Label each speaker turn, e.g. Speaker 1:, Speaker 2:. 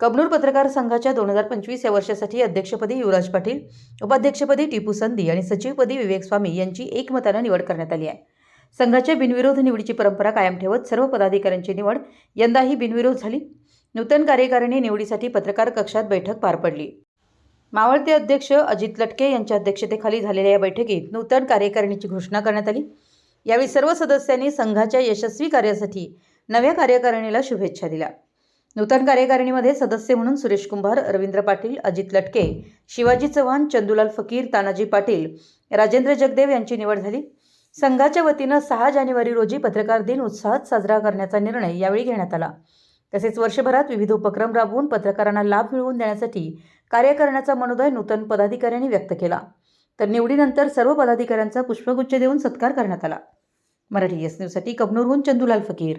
Speaker 1: कबनूर पत्रकार संघाच्या दोन हजार पंचवीस या वर्षासाठी अध्यक्षपदी युवराज पाटील उपाध्यक्षपदी टिपू संधी आणि सचिवपदी विवेक स्वामी यांची एकमतानं निवड करण्यात आली आहे. संघाच्या बिनविरोध निवडीची परंपरा कायम ठेवत सर्व पदाधिकाऱ्यांची निवड यंदाही बिनविरोध झाली. नूतन कार्यकारिणी निवडीसाठी पत्रकार कक्षात बैठक पार पडली. मावळते अध्यक्ष अजित लटके यांच्या अध्यक्षतेखाली झालेल्या या बैठकीत नूतन कार्यकारिणीची घोषणा करण्यात आली. यावेळी सर्व सदस्यांनी संघाच्या यशस्वी कार्यासाठी नव्या कार्यकारिणीला शुभेच्छा दिल्या. नूतन कार्यकारिणीमध्ये सदस्य म्हणून सुरेश कुंभार रवींद्र पाटील अजित लटके शिवाजी चव्हाण चंदुलाल फकीर तानाजी पाटील राजेंद्र जगदेव यांची निवड झाली. संघाच्या वतीनं सहा जानेवारी रोजी पत्रकार दिन उत्साहात साजरा करण्याचा निर्णय यावेळी घेण्यात आला. तसेच वर्षभरात विविध उपक्रम राबवून पत्रकारांना लाभ मिळवून देण्यासाठी कार्य करण्याचा मनोदय नूतन पदाधिकाऱ्यांनी व्यक्त केला. तर निवडीनंतर सर्व पदाधिकाऱ्यांचा पुष्पगुच्छ देऊन सत्कार करण्यात आला. मराठी एस न्यूजसाठी कबनूरहून चंदुलाल फकीर.